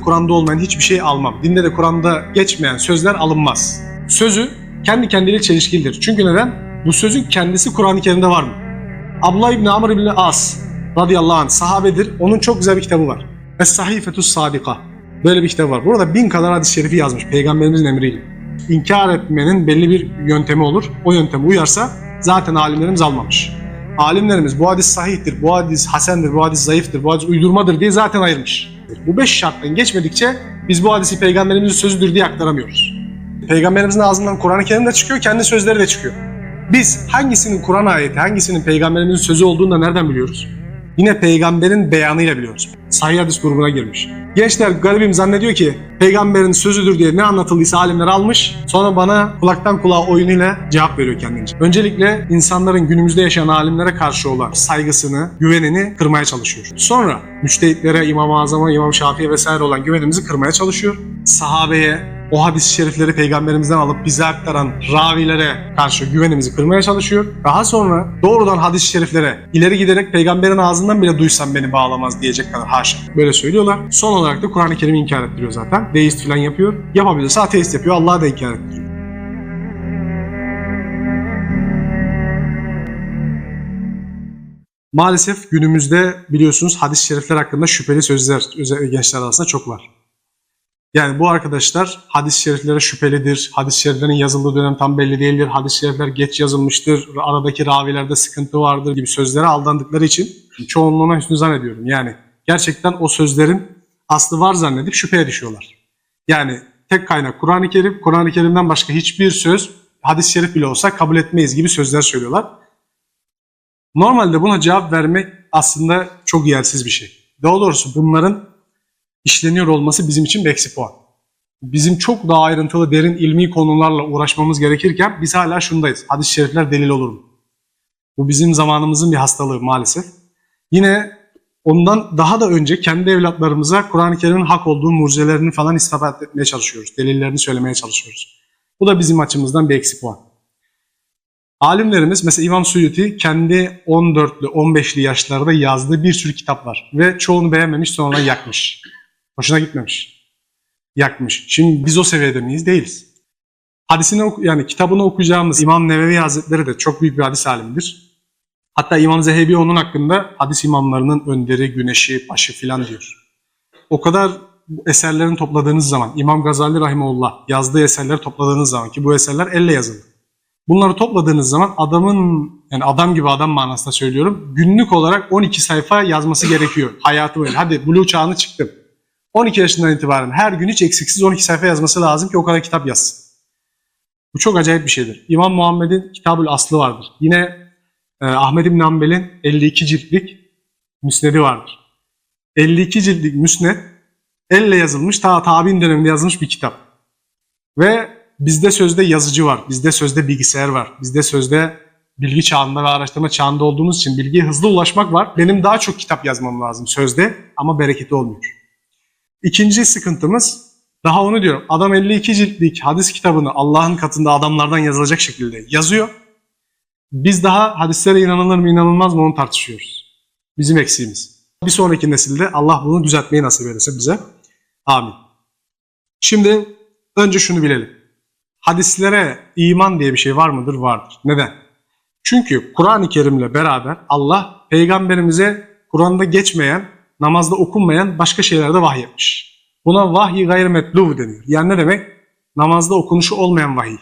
Kur'an'da olmayan hiçbir şey almam. Dinde de Kur'an'da geçmeyen sözler alınmaz. Sözü kendi kendiyle çelişkilidir. Çünkü neden? Bu sözün kendisi Kur'an-ı Kerim'de var mı? Abdullah İbni Amr İbni As radıyallahu anh sahabedir. Onun çok güzel bir kitabı var. Es-Sahifetus Sadika. Böyle bir kitap var. Burada bin kadar hadis-i şerifi yazmış Peygamberimizin emriyle. İnkar etmenin belli bir yöntemi olur. O yönteme uyarsa zaten alimlerimiz almamış. Alimlerimiz bu hadis sahihtir, bu hadis hasendir, bu hadis zayıftır, bu hadis uydurmadır diye zaten ayırmış. Bu beş şarttan geçmedikçe biz bu hadisi peygamberimizin sözüdür diye aktaramıyoruz. Peygamberimizin ağzından Kur'an-ı Kerim de çıkıyor, kendi sözleri de çıkıyor. Biz hangisinin Kur'an ayeti, hangisinin peygamberimizin sözü olduğunu da nereden biliyoruz? Yine peygamberin beyanıyla biliyoruz. Sahih hadis grubuna girmiş. Gençler garibim zannediyor ki peygamberin sözüdür diye ne anlatıldıysa alimler almış. Sonra bana kulaktan kulağa oyunuyla cevap veriyor kendince. Öncelikle insanların günümüzde yaşayan alimlere karşı olan saygısını, güvenini kırmaya çalışıyor. Sonra müçtehitlere, İmam-ı Azam'a, İmam Şafii'ye vesaire olan güvenimizi kırmaya çalışıyor. Sahabeye, o hadis-i şerifleri peygamberimizden alıp bize aktaran ravilere karşı güvenimizi kırmaya çalışıyor. Daha sonra doğrudan hadis-i şeriflere ileri giderek peygamberin ağzından bile duysam beni bağlamaz diyecek kadar haşa. Böyle söylüyorlar. Son olarak da Kur'an-ı Kerim'i inkar ettiriyor zaten. Deist falan yapıyor. Yapabilirse ateist yapıyor. Allah'ı da inkar ettiriyor. Maalesef günümüzde biliyorsunuz hadis-i şerifler hakkında şüpheli sözler gençler arasında çok var. Yani bu arkadaşlar hadis-i şeriflere şüphelidir, hadis-i şeriflerin yazıldığı dönem tam belli değildir, hadis-i şerifler geç yazılmıştır, aradaki ravilerde sıkıntı vardır gibi sözlere aldandıkları için çoğunluğuna hüsnü zannediyorum. Yani gerçekten o sözlerin aslı var zannedip şüpheye düşüyorlar. Yani tek kaynak Kur'an-ı Kerim, Kur'an-ı Kerim'den başka hiçbir söz hadis-i şerif bile olsa kabul etmeyiz gibi sözler söylüyorlar. Normalde buna cevap vermek aslında çok yersiz bir şey. Daha doğrusu bunların işleniyor olması bizim için bir eksi puan. Bizim çok daha ayrıntılı, derin ilmi konularla uğraşmamız gerekirken biz hala şundayız. Hadis-i şerifler delil olur mu? Bu bizim zamanımızın bir hastalığı maalesef. Yine ondan daha da önce kendi evlatlarımıza Kur'an-ı Kerim'in hak olduğu mucizelerini falan ispat etmeye çalışıyoruz. Delillerini söylemeye çalışıyoruz. Bu da bizim açımızdan bir eksi puan. Alimlerimiz mesela İmam Suyuti kendi 14'lü 15'li yaşlarda yazdığı bir sürü kitap var. Ve çoğunu beğenmemiş sonra yakmış. Hoşuna gitmemiş. Yakmış. Şimdi biz o seviyede miyiz? Değiliz. Hadisini yani kitabını okuyacağımız İmam Nevevi Hazretleri de çok büyük bir hadis alimidir. Hatta İmam Zehebi onun hakkında hadis imamlarının önderi, güneşi, başı filan diyor. O kadar eserlerini topladığınız zaman İmam Gazali Rahimullah yazdığı eserleri topladığınız zaman ki bu eserler elle yazıldı. Bunları topladığınız zaman adamın yani adam gibi adam manasında söylüyorum. Günlük olarak 12 sayfa yazması gerekiyor. Hayatı böyle. Hadi Blue çağına çıktım. 12 yaşından itibaren her gün hiç eksiksiz 12 sayfa yazması lazım ki o kadar kitap yazsın. Bu çok acayip bir şeydir. İmam Muhammed'in Kitabül Aslı vardır. Yine e, Ahmed İbn Hanbel'in 52 ciltlik müsnedi vardır. 52 ciltlik müsned elle yazılmış, ta tabi'in döneminde yazılmış bir kitap. Ve bizde sözde yazıcı var, bizde sözde bilgisayar var, bizde sözde bilgi çağında ve araştırma çağında olduğumuz için bilgiye hızlı ulaşmak var. Benim daha çok kitap yazmam lazım sözde ama bereketi olmuyor. İkinci sıkıntımız daha onu diyorum. Adam 52 ciltlik hadis kitabını Allah'ın katında adamlardan yazılacak şekilde yazıyor. Biz daha hadislere inanılır mı inanılmaz mı onu tartışıyoruz. Bizim eksiğimiz. Bir sonraki nesilde Allah bunu düzeltmeyi nasip ederse bize. Amin. Şimdi önce şunu bilelim. Hadislere iman diye bir şey var mıdır? Vardır. Neden? Çünkü Kur'an-ı Kerim'le beraber Allah peygamberimize Kur'an'da geçmeyen, namazda okunmayan başka şeyler de vahyetmiş. Buna vahiy gayrimetluv deniyor. Yani ne demek? Namazda okunuşu olmayan vahiy.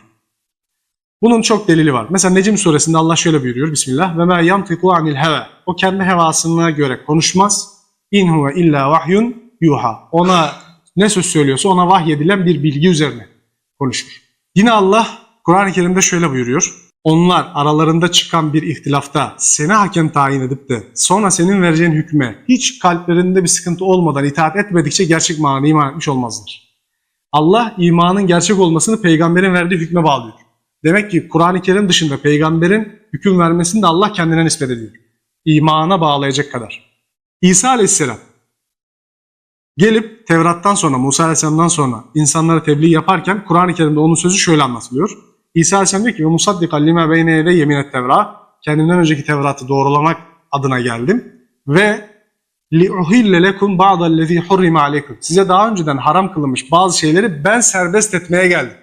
Bunun çok delili var. Mesela Necim suresinde Allah şöyle buyuruyor. Bismillah. Ve ma yantiku anil heva. O kendi hevasına göre konuşmaz. İn huve illa vahyun yuha. Ona ne söz söylüyorsa ona vahyedilen bir bilgi üzerine konuşur. Yine Allah Kur'an-ı Kerim'de şöyle buyuruyor. Onlar aralarında çıkan bir ihtilafta seni hakem tayin edip de sonra senin vereceğin hükme hiç kalplerinde bir sıkıntı olmadan itaat etmedikçe gerçek manada iman etmiş olmazlar. Allah imanın gerçek olmasını peygamberin verdiği hükme bağlıyor. Demek ki Kur'an-ı Kerim dışında peygamberin hüküm vermesini de Allah kendine nispet ediyor. İmana bağlayacak kadar. İsa Aleyhisselam gelip Tevrat'tan sonra, Musa Aleyhisselam'dan sonra insanlara tebliğ yaparken Kur'an-ı Kerim'de onun sözü şöyle anlatılıyor. İsa Aleyhisselam diyor ki ve musaddik allime beyne yede yemin et Tevra. Kendimden önceki Tevrat'ı doğrulamak adına geldim. Ve li uhille lekum ba'dallezî hurrime aleykum. Size daha önceden haram kılınmış bazı şeyleri ben serbest etmeye geldim.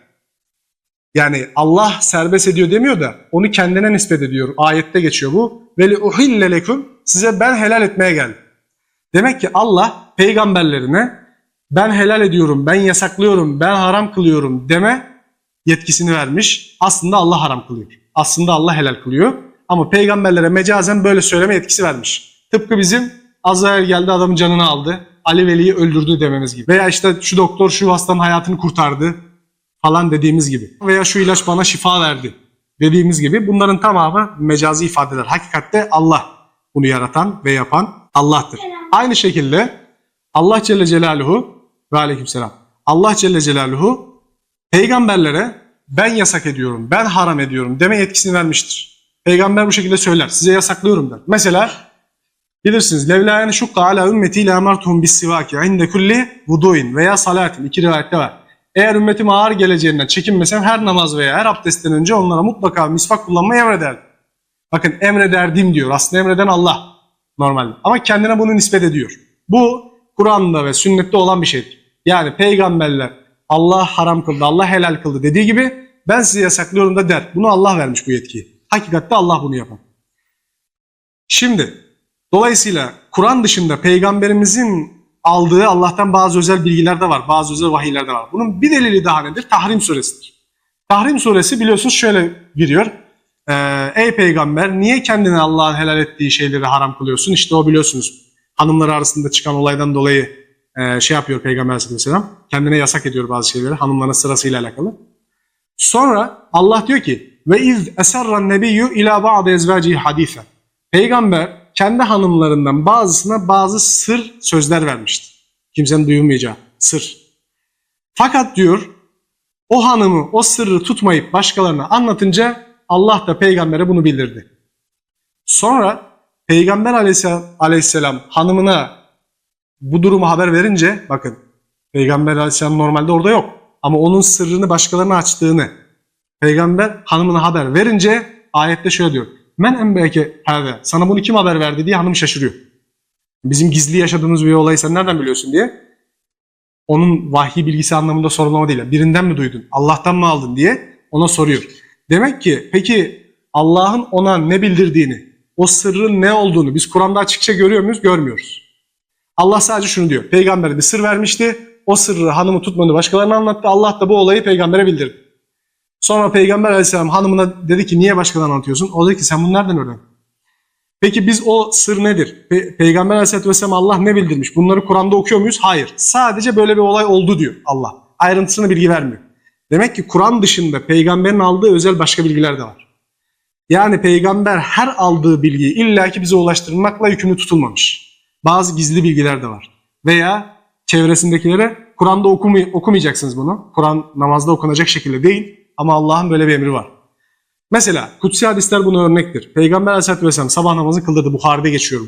Yani Allah serbest ediyor demiyor da onu kendine nispet ediyor. Ayette geçiyor bu. Ve li uhille lekum size ben helal etmeye geldim. Demek ki Allah peygamberlerine ben helal ediyorum, ben yasaklıyorum, ben haram kılıyorum deme yetkisini vermiş. Aslında Allah haram kılıyor. Aslında Allah helal kılıyor. Ama peygamberlere mecazen böyle söyleme yetkisi vermiş. Tıpkı bizim Azrail geldi adamın canını aldı. Ali Veli'yi öldürdü dememiz gibi. Veya işte şu doktor şu hastanın hayatını kurtardı falan dediğimiz gibi. Veya şu ilaç bana şifa verdi dediğimiz gibi. Bunların tamamı mecazi ifadeler. Hakikatte Allah bunu yaratan ve yapan Allah'tır. Aynı şekilde Allah Celle Celaluhu ve Aleykümselam. Allah Celle Celaluhu peygamberlere ben yasak ediyorum, ben haram ediyorum deme yetkisini vermiştir. Peygamber bu şekilde söyler. Size yasaklıyorum der. Mesela bilirsiniz. Levla yani şukka ala ümmeti la emartuhum bis sivaki inde kulli vuduin veya salatin. İki rivayette var. Eğer ümmetim ağır geleceğinden çekinmesem her namaz veya her abdestten önce onlara mutlaka misvak kullanmayı emrederdim. Bakın emrederdim diyor. Aslında emreden Allah normalde. Ama kendine bunu nispet ediyor. Bu Kur'an'da ve sünnette olan bir şeydir. Yani peygamberler Allah haram kıldı, Allah helal kıldı dediği gibi ben size yasaklıyorum da der. Bunu Allah vermiş bu yetkiyi. Hakikatte Allah bunu yapar. Şimdi dolayısıyla Kur'an dışında peygamberimizin aldığı Allah'tan bazı özel bilgiler de var. Bazı özel vahiyler de var. Bunun bir delili daha nedir? Tahrim suresidir. Tahrim suresi biliyorsunuz şöyle giriyor. Ee, Ey peygamber niye kendine Allah'ın helal ettiği şeyleri haram kılıyorsun? İşte o biliyorsunuz hanımlar arasında çıkan olaydan dolayı e, şey yapıyor Peygamber Aleyhisselam. Kendine yasak ediyor bazı şeyleri hanımların sırasıyla alakalı. Sonra Allah diyor ki ve iz eserran nebiyyü ila ba'de ezvacihi hadise. Peygamber kendi hanımlarından bazısına bazı sır sözler vermişti. Kimsenin duymayacağı sır. Fakat diyor o hanımı o sırrı tutmayıp başkalarına anlatınca Allah da peygambere bunu bildirdi. Sonra Peygamber aleyhisselam, aleyhisselam hanımına bu durumu haber verince bakın Peygamber aleyhisselam normalde orada yok. Ama onun sırrını başkalarına açtığını Peygamber hanımına haber verince ayette şöyle diyor. Men embeke hâve. Sana bunu kim haber verdi diye hanım şaşırıyor. Bizim gizli yaşadığımız bir olayı sen nereden biliyorsun diye. Onun vahyi bilgisi anlamında sorulama değil. Birinden mi duydun? Allah'tan mı aldın diye ona soruyor. Demek ki peki Allah'ın ona ne bildirdiğini, o sırrın ne olduğunu biz Kur'an'da açıkça görüyor muyuz? Görmüyoruz. Allah sadece şunu diyor. Peygamber bir sır vermişti. O sırrı hanımı tutmadı başkalarına anlattı. Allah da bu olayı peygambere bildirdi. Sonra Peygamber aleyhisselam hanımına dedi ki niye başkalarına anlatıyorsun? O dedi ki sen bunu nereden öğrendin? Peki biz o sır nedir? Pe- Peygamber aleyhisselatü vesselam Allah ne bildirmiş? Bunları Kur'an'da okuyor muyuz? Hayır. Sadece böyle bir olay oldu diyor Allah. Ayrıntısını bilgi vermiyor. Demek ki Kur'an dışında peygamberin aldığı özel başka bilgiler de var. Yani peygamber her aldığı bilgiyi illaki bize ulaştırmakla yükümlü tutulmamış. Bazı gizli bilgiler de var. Veya çevresindekilere Kur'an'da okumay- okumayacaksınız bunu. Kur'an namazda okunacak şekilde değil ama Allah'ın böyle bir emri var. Mesela kutsi hadisler buna örnektir. Peygamber aleyhissalatü vesselam sabah namazını kıldırdı. Buhari'de geçiyor bu.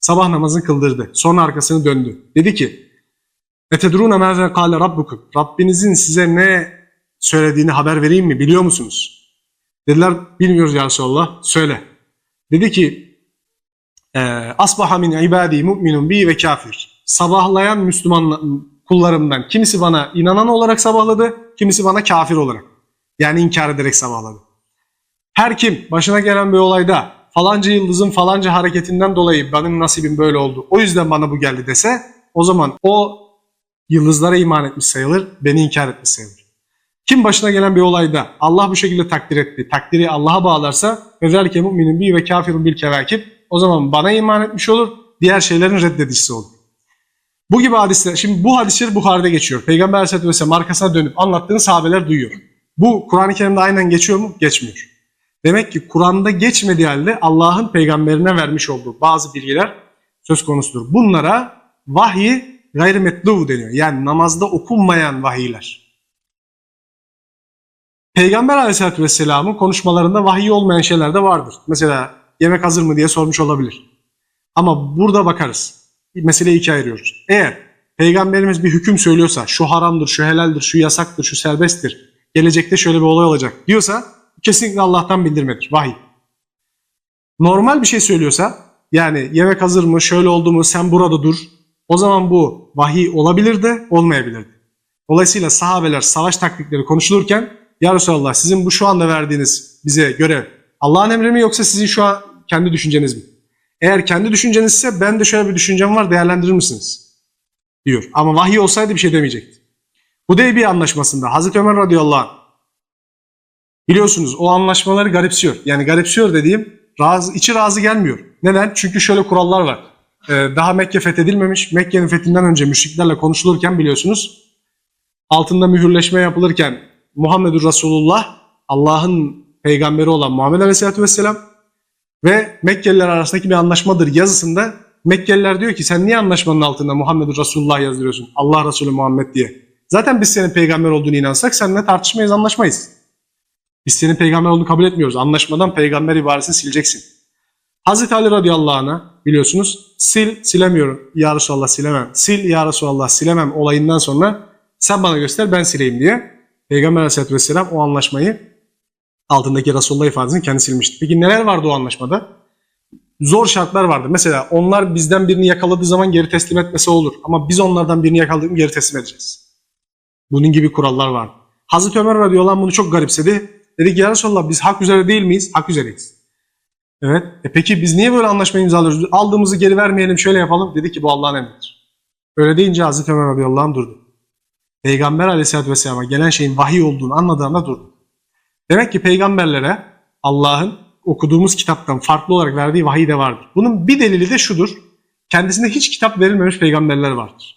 Sabah namazını kıldırdı. Sonra arkasını döndü. Dedi ki Etedrûne mâze kâle rabbukum. Rabbinizin size ne söylediğini haber vereyim mi? Biliyor musunuz? Dediler bilmiyoruz ya Resulallah. Söyle. Dedi ki Asbaha min ibadi mu'minun bi ve kafir. Sabahlayan Müslüman kullarımdan kimisi bana inanan olarak sabahladı, kimisi bana kafir olarak. Yani inkar ederek sabahladı. Her kim başına gelen bir olayda falanca yıldızın falanca hareketinden dolayı benim nasibim böyle oldu. O yüzden bana bu geldi dese o zaman o yıldızlara iman etmiş sayılır, beni inkar etmiş sayılır. Kim başına gelen bir olayda Allah bu şekilde takdir etti, takdiri Allah'a bağlarsa ve zelke mu'minun bi ve kafirun bil kevakib o zaman bana iman etmiş olur, diğer şeylerin reddedicisi olur. Bu gibi hadisler, şimdi bu hadisler Bukhari'de geçiyor. Peygamber Aleyhisselatü Vesselam arkasına dönüp anlattığını sahabeler duyuyor. Bu Kur'an-ı Kerim'de aynen geçiyor mu? Geçmiyor. Demek ki Kur'an'da geçmediği halde Allah'ın peygamberine vermiş olduğu bazı bilgiler söz konusudur. Bunlara vahiy gayrimetlu deniyor. Yani namazda okunmayan vahiyler. Peygamber Aleyhisselatü Vesselam'ın konuşmalarında vahiy olmayan şeyler de vardır. Mesela yemek hazır mı diye sormuş olabilir. Ama burada bakarız. Meseleyi ikiye ayırıyoruz. Eğer Peygamberimiz bir hüküm söylüyorsa şu haramdır, şu helaldir, şu yasaktır, şu serbesttir, gelecekte şöyle bir olay olacak diyorsa kesinlikle Allah'tan bildirmedir. Vahiy. Normal bir şey söylüyorsa yani yemek hazır mı, şöyle oldu mu, sen burada dur. O zaman bu vahiy olabilir de olmayabilirdi. Dolayısıyla sahabeler savaş taktikleri konuşulurken Ya Resulallah sizin bu şu anda verdiğiniz bize görev Allah'ın emri mi yoksa sizin şu an kendi düşünceniz mi? Eğer kendi düşünceniz ise ben de şöyle bir düşüncem var değerlendirir misiniz? Diyor. Ama vahiy olsaydı bir şey demeyecekti. Hudeybiye anlaşmasında Hazreti Ömer radıyallahu anh biliyorsunuz o anlaşmaları garipsiyor. Yani garipsiyor dediğim razı, içi razı gelmiyor. Neden? Çünkü şöyle kurallar var. Ee, daha Mekke fethedilmemiş. Mekke'nin fethinden önce müşriklerle konuşulurken biliyorsunuz altında mühürleşme yapılırken Muhammedur Resulullah Allah'ın peygamberi olan Muhammed Aleyhisselatü Vesselam ve Mekkeliler arasındaki bir anlaşmadır yazısında Mekkeliler diyor ki sen niye anlaşmanın altında Muhammedur Resulullah yazdırıyorsun? Allah Resulü Muhammed diye. Zaten biz senin peygamber olduğunu inansak seninle tartışmayız, anlaşmayız. Biz senin peygamber olduğunu kabul etmiyoruz. Anlaşmadan peygamber ibaresini sileceksin. Hazreti Ali radıyallahu anh'a biliyorsunuz sil silemiyorum. Ya Resulallah silemem. Sil ya Resulallah silemem olayından sonra sen bana göster ben sileyim diye Peygamber aleyhissalatü vesselam o anlaşmayı altındaki Resulullah ifadesini kendi silmişti. Peki neler vardı o anlaşmada? Zor şartlar vardı. Mesela onlar bizden birini yakaladığı zaman geri teslim etmesi olur. Ama biz onlardan birini yakaladığımız geri teslim edeceğiz. Bunun gibi kurallar var. Hazreti Ömer radıyallahu anh bunu çok garipsedi. Dedi ki ya Resulallah biz hak üzere değil miyiz? Hak üzereyiz. Evet. E peki biz niye böyle anlaşma imzalıyoruz? Aldığımızı geri vermeyelim şöyle yapalım. Dedi ki bu Allah'ın emridir. Öyle deyince Hazreti Ömer radıyallahu anh durdu. Peygamber aleyhissalatü vesselam'a gelen şeyin vahiy olduğunu anladığında durdu. Demek ki peygamberlere Allah'ın okuduğumuz kitaptan farklı olarak verdiği vahiy de vardır. Bunun bir delili de şudur. Kendisine hiç kitap verilmemiş peygamberler vardır.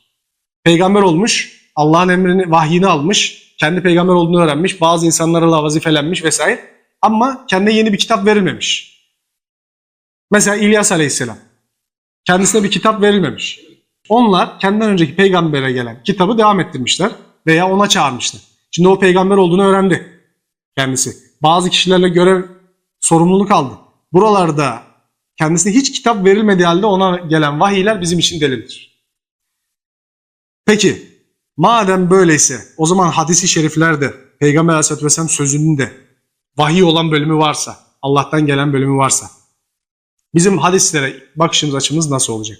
Peygamber olmuş, Allah'ın emrini, vahyini almış, kendi peygamber olduğunu öğrenmiş, bazı insanlarla vazifelenmiş vesaire. Ama kendine yeni bir kitap verilmemiş. Mesela İlyas Aleyhisselam. Kendisine bir kitap verilmemiş. Onlar kendinden önceki peygambere gelen kitabı devam ettirmişler veya ona çağırmışlar. Şimdi o peygamber olduğunu öğrendi kendisi. Bazı kişilerle görev sorumluluk aldı. Buralarda kendisine hiç kitap verilmediği halde ona gelen vahiyler bizim için delildir. Peki madem böyleyse o zaman hadisi şeriflerde Peygamber Aleyhisselatü Vesselam sözünün de vahiy olan bölümü varsa, Allah'tan gelen bölümü varsa bizim hadislere bakışımız açımız nasıl olacak?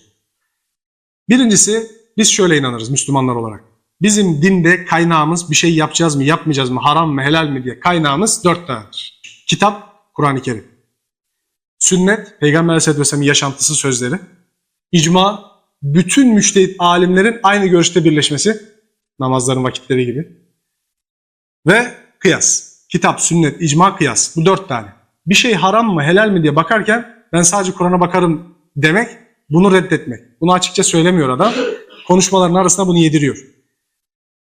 Birincisi biz şöyle inanırız Müslümanlar olarak. Bizim dinde kaynağımız bir şey yapacağız mı, yapmayacağız mı, haram mı, helal mi diye kaynağımız dört tanedir. Kitap, Kur'an-ı Kerim. Sünnet, Peygamber Aleyhisselatü Vesselam'ın yaşantısı sözleri. İcma, bütün müştehit alimlerin aynı görüşte birleşmesi. Namazların vakitleri gibi. Ve kıyas. Kitap, sünnet, icma, kıyas. Bu dört tane. Bir şey haram mı, helal mi diye bakarken ben sadece Kur'an'a bakarım demek, bunu reddetmek. Bunu açıkça söylemiyor adam. Konuşmaların arasında bunu yediriyor.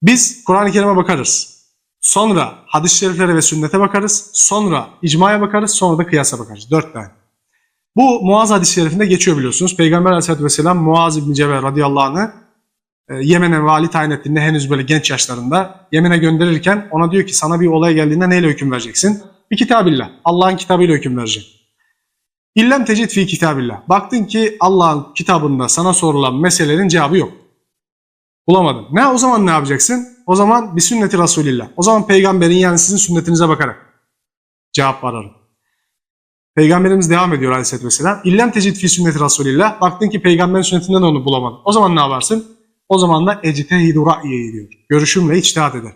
Biz Kur'an-ı Kerim'e bakarız. Sonra hadis-i şeriflere ve sünnete bakarız. Sonra icmaya bakarız. Sonra da kıyasa bakarız. Dört tane. Bu Muaz hadis-i şerifinde geçiyor biliyorsunuz. Peygamber aleyhissalatü vesselam Muaz İbni Cebel radıyallahu anh'ı e, Yemen'e vali tayin ettiğinde henüz böyle genç yaşlarında Yemen'e gönderirken ona diyor ki sana bir olay geldiğinde neyle hüküm vereceksin? Bir kitabillah. Allah'ın kitabıyla hüküm vereceğim. İllem tecid fi kitabillah. Baktın ki Allah'ın kitabında sana sorulan meselelerin cevabı yok. Bulamadın. Ne o zaman ne yapacaksın? O zaman bir sünneti Resulillah. O zaman peygamberin yani sizin sünnetinize bakarak cevap ararım. Peygamberimiz devam ediyor aleyhissalatü vesselam. İllem tecid fi sünneti Resulillah. Baktın ki peygamberin sünnetinden onu bulamadın. O zaman ne yaparsın? O zaman da ectehidu ra'ye diyor. Görüşümle içtihat eder.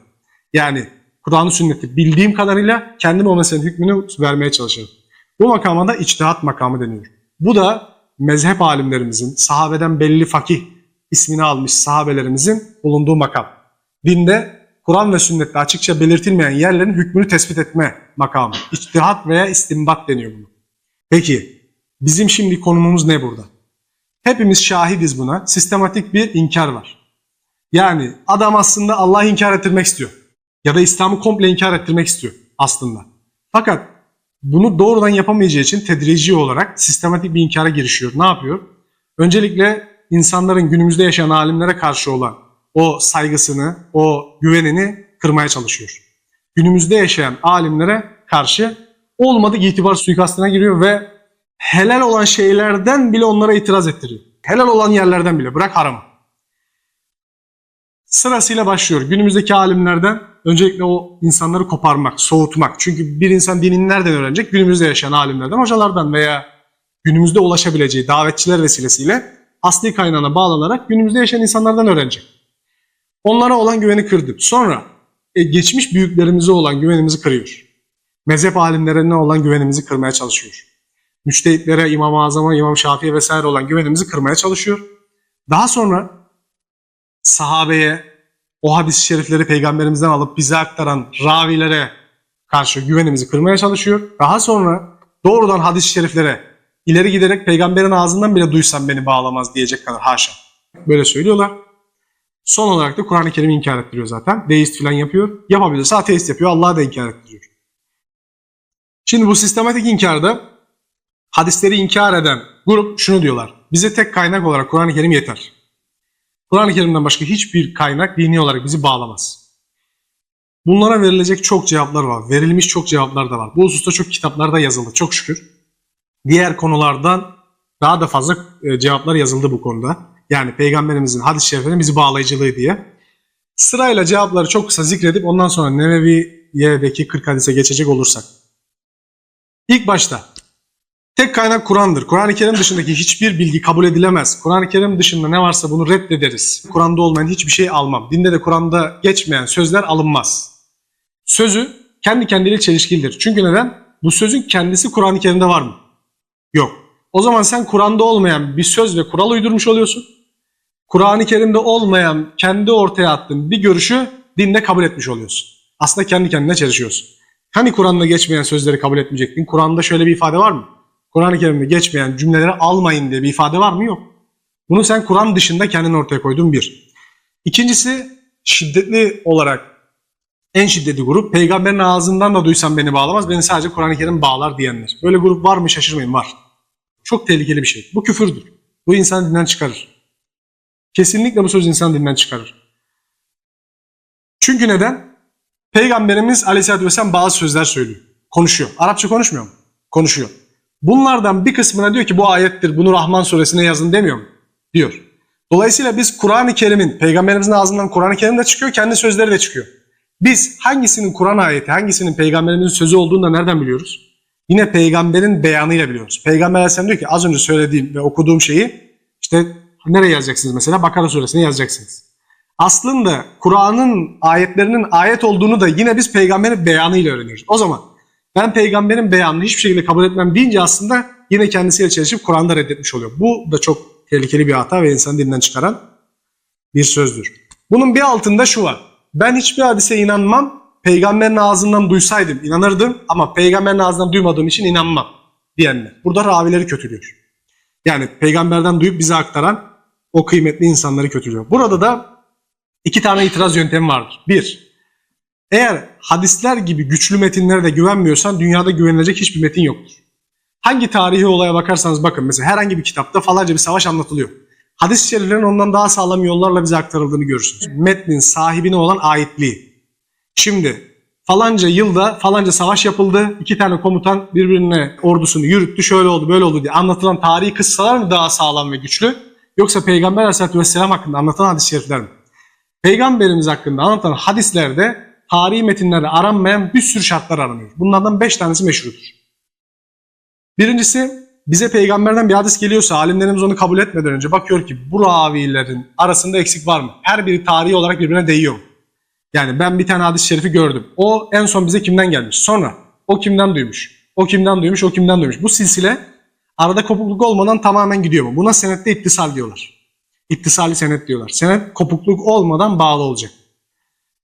Yani Kur'an-ı sünneti bildiğim kadarıyla kendim o meselenin hükmünü vermeye çalışırım. Bu makama da içtihat makamı deniyor. Bu da mezhep alimlerimizin, sahabeden belli fakih ismini almış sahabelerimizin bulunduğu makam. Dinde Kur'an ve sünnette açıkça belirtilmeyen yerlerin hükmünü tespit etme makamı. İçtihat veya istimbat deniyor bunu. Peki bizim şimdi konumumuz ne burada? Hepimiz şahidiz buna. Sistematik bir inkar var. Yani adam aslında Allah'ı inkar ettirmek istiyor. Ya da İslam'ı komple inkar ettirmek istiyor aslında. Fakat bunu doğrudan yapamayacağı için tedrici olarak sistematik bir inkara girişiyor. Ne yapıyor? Öncelikle insanların günümüzde yaşayan alimlere karşı olan o saygısını, o güvenini kırmaya çalışıyor. Günümüzde yaşayan alimlere karşı olmadık itibar suikastına giriyor ve helal olan şeylerden bile onlara itiraz ettiriyor. Helal olan yerlerden bile bırak haramı. Sırasıyla başlıyor. Günümüzdeki alimlerden öncelikle o insanları koparmak, soğutmak. Çünkü bir insan dinini nereden öğrenecek? Günümüzde yaşayan alimlerden, hocalardan veya günümüzde ulaşabileceği davetçiler vesilesiyle asli kaynağına bağlanarak günümüzde yaşayan insanlardan öğrenecek. Onlara olan güveni kırdı. Sonra e, geçmiş büyüklerimize olan güvenimizi kırıyor. Mezhep alimlerine olan güvenimizi kırmaya çalışıyor. Müçtehitlere, İmam-ı Azam'a, İmam Şafii'ye vesaire olan güvenimizi kırmaya çalışıyor. Daha sonra sahabeye, o hadis-i şerifleri peygamberimizden alıp bize aktaran ravilere karşı güvenimizi kırmaya çalışıyor. Daha sonra doğrudan hadis-i şeriflere ileri giderek peygamberin ağzından bile duysam beni bağlamaz diyecek kadar haşa. Böyle söylüyorlar. Son olarak da Kur'an-ı Kerim'i inkar ettiriyor zaten. Deist falan yapıyor. Yapabilirse ateist yapıyor. Allah'ı da inkar ettiriyor. Şimdi bu sistematik inkarda hadisleri inkar eden grup şunu diyorlar. Bize tek kaynak olarak Kur'an-ı Kerim yeter. Kur'an-ı Kerim'den başka hiçbir kaynak dini olarak bizi bağlamaz. Bunlara verilecek çok cevaplar var. Verilmiş çok cevaplar da var. Bu hususta çok kitaplarda yazıldı çok şükür. Diğer konulardan daha da fazla e, cevaplar yazıldı bu konuda. Yani Peygamberimizin hadis-i şeriflerinin bizi bağlayıcılığı diye. Sırayla cevapları çok kısa zikredip ondan sonra Neveviye'deki 40 hadise geçecek olursak. İlk başta tek kaynak Kur'an'dır. Kur'an-ı Kerim dışındaki hiçbir bilgi kabul edilemez. Kur'an-ı Kerim dışında ne varsa bunu reddederiz. Kur'an'da olmayan hiçbir şey almam. Dinde de Kur'an'da geçmeyen sözler alınmaz. Sözü kendi kendiyle çelişkilidir. Çünkü neden? Bu sözün kendisi Kur'an-ı Kerim'de var mı? Yok. O zaman sen Kur'an'da olmayan bir söz ve kural uydurmuş oluyorsun. Kur'an-ı Kerim'de olmayan kendi ortaya attığın bir görüşü dinde kabul etmiş oluyorsun. Aslında kendi kendine çelişiyorsun. Hani Kur'an'da geçmeyen sözleri kabul etmeyecektin? Kur'an'da şöyle bir ifade var mı? Kur'an-ı Kerim'de geçmeyen cümleleri almayın diye bir ifade var mı? Yok. Bunu sen Kur'an dışında kendin ortaya koyduğun bir. İkincisi şiddetli olarak en şiddetli grup peygamberin ağzından da duysam beni bağlamaz. Beni sadece Kur'an-ı Kerim bağlar diyenler. Böyle grup var mı şaşırmayın var. Çok tehlikeli bir şey. Bu küfürdür. Bu insanı dinden çıkarır. Kesinlikle bu söz insanı dinden çıkarır. Çünkü neden? Peygamberimiz Aleyhisselatü Vesselam bazı sözler söylüyor. Konuşuyor. Arapça konuşmuyor mu? Konuşuyor. Bunlardan bir kısmına diyor ki bu ayettir, bunu Rahman suresine yazın demiyor mu? Diyor. Dolayısıyla biz Kur'an-ı Kerim'in, Peygamberimizin ağzından Kur'an-ı Kerim de çıkıyor, kendi sözleri de çıkıyor. Biz hangisinin Kur'an ayeti, hangisinin Peygamberimizin sözü olduğunu da nereden biliyoruz? Yine Peygamberin beyanıyla biliyoruz. Peygamber Aleyhisselam diyor ki az önce söylediğim ve okuduğum şeyi işte nereye yazacaksınız mesela? Bakara suresine yazacaksınız. Aslında Kur'an'ın ayetlerinin ayet olduğunu da yine biz peygamberin beyanıyla öğreniyoruz. O zaman ben peygamberin beyanını hiçbir şekilde kabul etmem deyince aslında yine kendisiyle çelişip Kur'an'da reddetmiş oluyor. Bu da çok tehlikeli bir hata ve insanı dinden çıkaran bir sözdür. Bunun bir altında şu var. Ben hiçbir hadise inanmam. Peygamberin ağzından duysaydım inanırdım ama peygamberin ağzından duymadığım için inanmam diyenler. Burada ravileri kötülüyor. Yani peygamberden duyup bize aktaran o kıymetli insanları kötülüyor. Burada da iki tane itiraz yöntemi vardır. Bir, eğer hadisler gibi güçlü metinlere de güvenmiyorsan dünyada güvenilecek hiçbir metin yoktur. Hangi tarihi olaya bakarsanız bakın mesela herhangi bir kitapta falanca bir savaş anlatılıyor. Hadis-i şeriflerin ondan daha sağlam yollarla bize aktarıldığını görürsünüz. Metnin sahibine olan aitliği. Şimdi falanca yılda falanca savaş yapıldı. iki tane komutan birbirine ordusunu yürüttü. Şöyle oldu böyle oldu diye anlatılan tarihi kıssalar mı daha sağlam ve güçlü? Yoksa Peygamber Aleyhisselatü Vesselam hakkında anlatılan hadis-i şerifler mi? Peygamberimiz hakkında anlatan hadislerde tarihi metinlerde aranmayan bir sürü şartlar aranıyor. Bunlardan beş tanesi meşrudur. Birincisi bize peygamberden bir hadis geliyorsa alimlerimiz onu kabul etmeden önce bakıyor ki bu ravilerin arasında eksik var mı? Her biri tarihi olarak birbirine değiyor. Yani ben bir tane hadis-i şerifi gördüm. O en son bize kimden gelmiş? Sonra o kimden duymuş? O kimden duymuş? O kimden duymuş? Bu silsile arada kopukluk olmadan tamamen gidiyor mu? Buna senette ittisal diyorlar. İttisali senet diyorlar. Senet kopukluk olmadan bağlı olacak.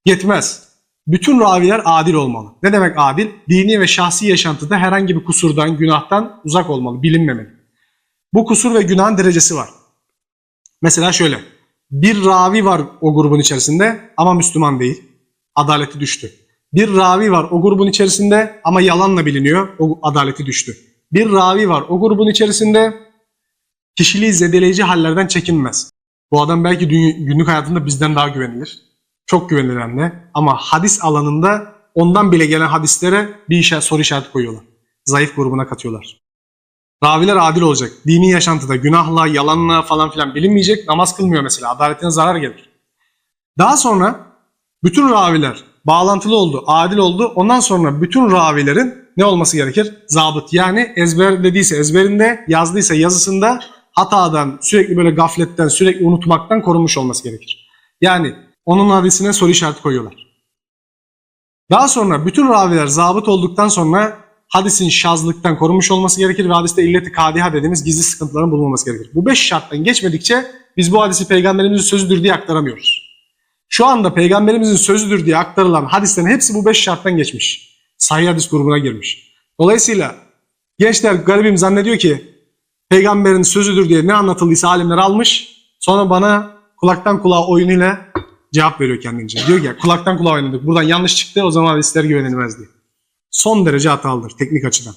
Yetmez. Bütün raviler adil olmalı. Ne demek adil? Dini ve şahsi yaşantıda herhangi bir kusurdan, günahtan uzak olmalı, bilinmemeli. Bu kusur ve günahın derecesi var. Mesela şöyle. Bir ravi var o grubun içerisinde ama Müslüman değil. Adaleti düştü. Bir ravi var o grubun içerisinde ama yalanla biliniyor. O adaleti düştü. Bir ravi var o grubun içerisinde kişiliği zedeleyici hallerden çekinmez. Bu adam belki günlük hayatında bizden daha güvenilir. Çok güvenilir hem de. Ama hadis alanında ondan bile gelen hadislere bir işaret, soru işareti koyuyorlar. Zayıf grubuna katıyorlar. Raviler adil olacak. Dini yaşantıda günahla, yalanla falan filan bilinmeyecek. Namaz kılmıyor mesela. Adaletine zarar gelir. Daha sonra bütün raviler bağlantılı oldu, adil oldu. Ondan sonra bütün ravilerin ne olması gerekir? Zabıt. Yani ezberlediyse ezberinde, yazdıysa yazısında hatadan, sürekli böyle gafletten, sürekli unutmaktan korunmuş olması gerekir. Yani onun hadisine soru işareti koyuyorlar. Daha sonra bütün raviler zabıt olduktan sonra hadisin şazlıktan korunmuş olması gerekir ve hadiste illeti kadiha dediğimiz gizli sıkıntıların bulunmaması gerekir. Bu beş şarttan geçmedikçe biz bu hadisi peygamberimizin sözüdür diye aktaramıyoruz. Şu anda peygamberimizin sözüdür diye aktarılan hadislerin hepsi bu beş şarttan geçmiş. Sahih hadis grubuna girmiş. Dolayısıyla gençler garibim zannediyor ki peygamberin sözüdür diye ne anlatıldıysa alimler almış. Sonra bana kulaktan kulağa oyunuyla cevap veriyor kendince. Diyor ki kulaktan kulağa oynadık. Buradan yanlış çıktı o zaman hadisler güvenilmez diye. Son derece hatalıdır teknik açıdan.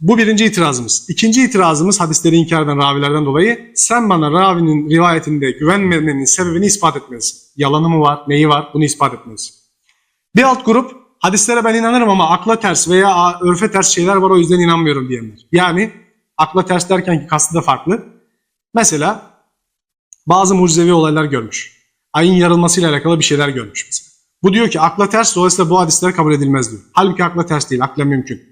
Bu birinci itirazımız. İkinci itirazımız hadisleri inkar eden ravilerden dolayı sen bana ravinin rivayetinde güvenmemenin sebebini ispat etmelisin. Yalanı mı var, neyi var bunu ispat etmelisin. Bir alt grup hadislere ben inanırım ama akla ters veya örfe ters şeyler var o yüzden inanmıyorum diyenler. Yani akla ters derken ki kastı da farklı. Mesela bazı mucizevi olaylar görmüş. Ayın yarılmasıyla alakalı bir şeyler görmüş mesela. Bu diyor ki akla ters dolayısıyla bu hadisler kabul edilmez diyor. Halbuki akla ters değil, akla mümkün.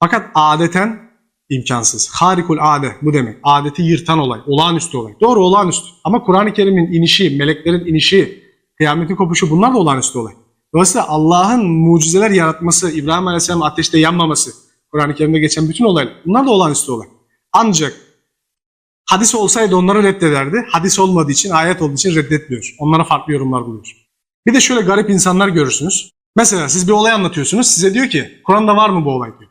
Fakat adeten imkansız. Harikul ade bu demek. Adeti yırtan olay, olağanüstü olay. Doğru olağanüstü. Ama Kur'an-ı Kerim'in inişi, meleklerin inişi, kıyametin kopuşu bunlar da olağanüstü olay. Dolayısıyla Allah'ın mucizeler yaratması, İbrahim Aleyhisselam ateşte yanmaması, Kur'an-ı Kerim'de geçen bütün olaylar bunlar da olağanüstü olay. Ancak hadis olsaydı onları reddederdi. Hadis olmadığı için, ayet olduğu için reddetmiyor. Onlara farklı yorumlar buluyor. Bir de şöyle garip insanlar görürsünüz. Mesela siz bir olay anlatıyorsunuz. Size diyor ki Kur'an'da var mı bu olay diyor.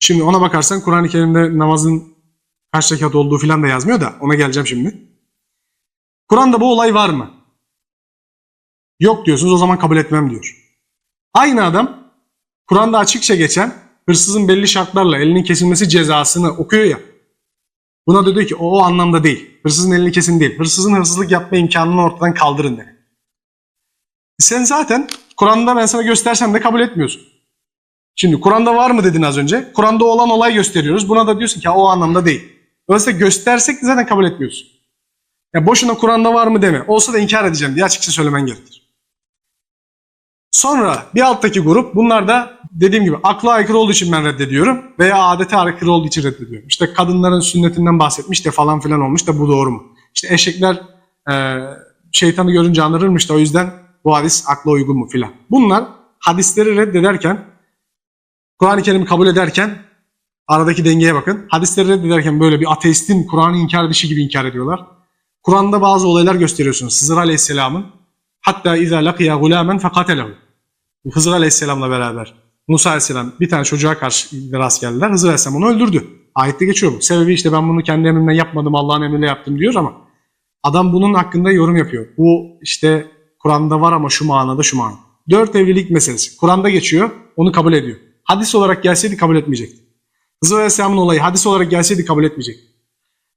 Şimdi ona bakarsan Kur'an-ı Kerim'de namazın kaç rekat olduğu filan da yazmıyor da ona geleceğim şimdi. Kur'an'da bu olay var mı? Yok diyorsunuz o zaman kabul etmem diyor. Aynı adam Kur'an'da açıkça geçen hırsızın belli şartlarla elinin kesilmesi cezasını okuyor ya. Buna da diyor ki o, o anlamda değil. Hırsızın elini kesin değil. Hırsızın hırsızlık yapma imkanını ortadan kaldırın demek. Sen zaten Kur'an'da ben sana göstersem de kabul etmiyorsun. Şimdi Kur'an'da var mı dedin az önce. Kur'an'da olan olay gösteriyoruz. Buna da diyorsun ki o anlamda değil. Dolayısıyla göstersek de zaten kabul etmiyorsun. Ya boşuna Kur'an'da var mı deme. Olsa da inkar edeceğim diye açıkça söylemen gerekir. Sonra bir alttaki grup bunlar da dediğim gibi akla aykırı olduğu için ben reddediyorum veya adete aykırı olduğu için reddediyorum. İşte kadınların sünnetinden bahsetmiş de falan filan olmuş da bu doğru mu? İşte eşekler e, şeytanı görünce anırırmış da o yüzden bu hadis akla uygun mu filan. Bunlar hadisleri reddederken Kur'an-ı Kerim'i kabul ederken aradaki dengeye bakın. Hadisleri reddederken böyle bir ateistin Kur'an'ı inkar dışı gibi inkar ediyorlar. Kur'an'da bazı olaylar gösteriyorsunuz. Hızır Aleyhisselam'ın hatta izâ lakiya gulâmen fekatelehu. Hızır Aleyhisselam'la beraber Musa Aleyhisselam bir tane çocuğa karşı rast geldiler. Hızır Aleyhisselam onu öldürdü. Ayette geçiyor bu. Sebebi işte ben bunu kendi emrimle yapmadım Allah'ın emriyle yaptım diyor ama adam bunun hakkında yorum yapıyor. Bu işte Kur'an'da var ama şu manada şu manada. Dört evlilik meselesi. Kur'an'da geçiyor onu kabul ediyor. Hadis olarak gelseydi kabul etmeyecekti. Hızır Aleyhisselam'ın olayı hadis olarak gelseydi kabul etmeyecekti.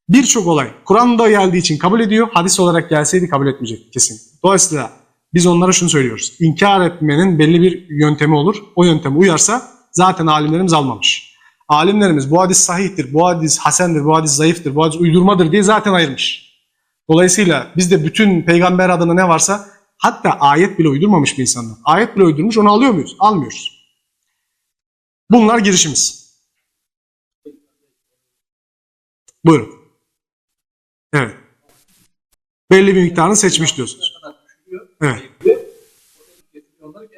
Birçok olay Kur'an'da geldiği için kabul ediyor, hadis olarak gelseydi kabul etmeyecek kesin. Dolayısıyla biz onlara şunu söylüyoruz. İnkar etmenin belli bir yöntemi olur. O yönteme uyarsa zaten alimlerimiz almamış. Alimlerimiz bu hadis sahihtir, bu hadis hasendir, bu hadis zayıftır, bu hadis uydurmadır diye zaten ayırmış. Dolayısıyla biz de bütün peygamber adına ne varsa hatta ayet bile uydurmamış bir insanlar. Ayet bile uydurmuş onu alıyor muyuz? Almıyoruz. Bunlar girişimiz. Buyurun. Evet. Belli bir miktarını seçmiş diyorsunuz.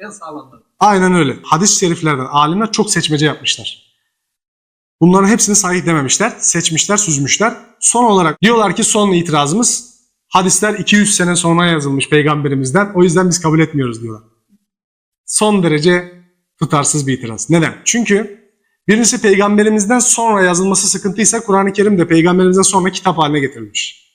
En sağlamları. Aynen öyle. Hadis-i şeriflerden alimler çok seçmece yapmışlar. Bunların hepsini sahih dememişler. Seçmişler, süzmüşler. Son olarak diyorlar ki son itirazımız hadisler 200 sene sonra yazılmış peygamberimizden. O yüzden biz kabul etmiyoruz diyorlar. Son derece tutarsız bir itiraz. Neden? Çünkü birincisi peygamberimizden sonra yazılması sıkıntıysa Kur'an-ı Kerim de peygamberimizden sonra kitap haline getirilmiş.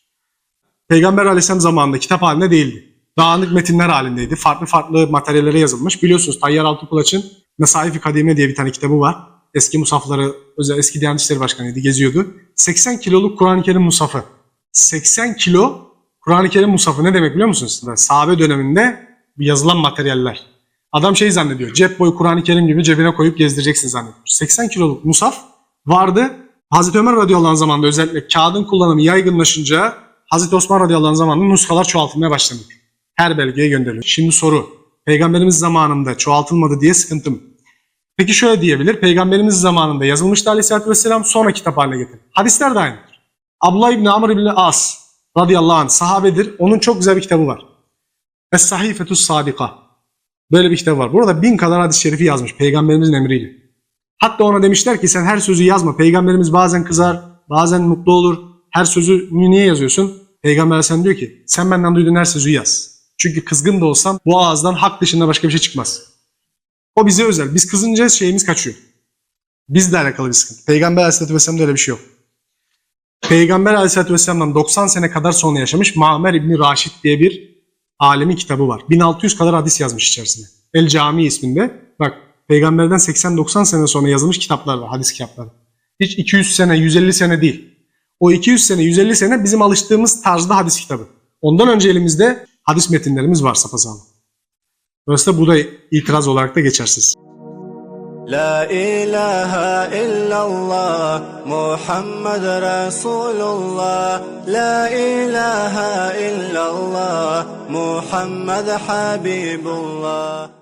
Peygamber aleyhisselam zamanında kitap halinde değildi. Dağınık metinler halindeydi. Farklı farklı materyallere yazılmış. Biliyorsunuz Tayyar Altıkulaç'ın Mesaif-i Kadime diye bir tane kitabı var. Eski musafları, özel eski Diyanet İşleri Başkanı'ydı, geziyordu. 80 kiloluk Kur'an-ı Kerim musafı. 80 kilo Kur'an-ı Kerim musafı ne demek biliyor musunuz? Sahabe döneminde yazılan materyaller. Adam şey zannediyor, cep boyu Kur'an-ı Kerim gibi cebine koyup gezdireceksin zannediyor. 80 kiloluk musaf vardı. Hazreti Ömer radıyallahu anh zamanında özellikle kağıdın kullanımı yaygınlaşınca Hazreti Osman radıyallahu anh zamanında nuskalar çoğaltılmaya başlanıyor. Her belgeye gönderiliyor. Şimdi soru, Peygamberimiz zamanında çoğaltılmadı diye sıkıntım. Peki şöyle diyebilir. Peygamberimiz zamanında yazılmıştı aleyhissalatü vesselam sonra kitap haline getirdi. Hadisler de aynıdır. Abdullah İbni Amr İbni As radıyallahu anh sahabedir. Onun çok güzel bir kitabı var. Es-Sahifetus Sadika. Böyle bir kitabı var. Burada bin kadar hadis-i şerifi yazmış peygamberimizin emriyle. Hatta ona demişler ki sen her sözü yazma. Peygamberimiz bazen kızar, bazen mutlu olur. Her sözü niye yazıyorsun? Peygamber sen diyor ki sen benden duyduğun her sözü yaz. Çünkü kızgın da olsam bu ağızdan hak dışında başka bir şey çıkmaz. O bize özel. Biz kızınca şeyimiz kaçıyor. Bizle alakalı bir sıkıntı. Peygamber Aleyhisselatü Vesselam'da öyle bir şey yok. Peygamber Aleyhisselatü Vesselam'dan 90 sene kadar sonra yaşamış Mamer İbni Raşid diye bir alemin kitabı var. 1600 kadar hadis yazmış içerisinde. El Cami isminde. Bak peygamberden 80-90 sene sonra yazılmış kitaplar var, hadis kitapları. Hiç 200 sene, 150 sene değil. O 200 sene, 150 sene bizim alıştığımız tarzda hadis kitabı. Ondan önce elimizde hadis metinlerimiz var sapasağlam. Dolayısıyla bu da itiraz olarak da geçersiz. La ilahe illallah Muhammed Resulullah La ilahe illallah Muhammed Habibullah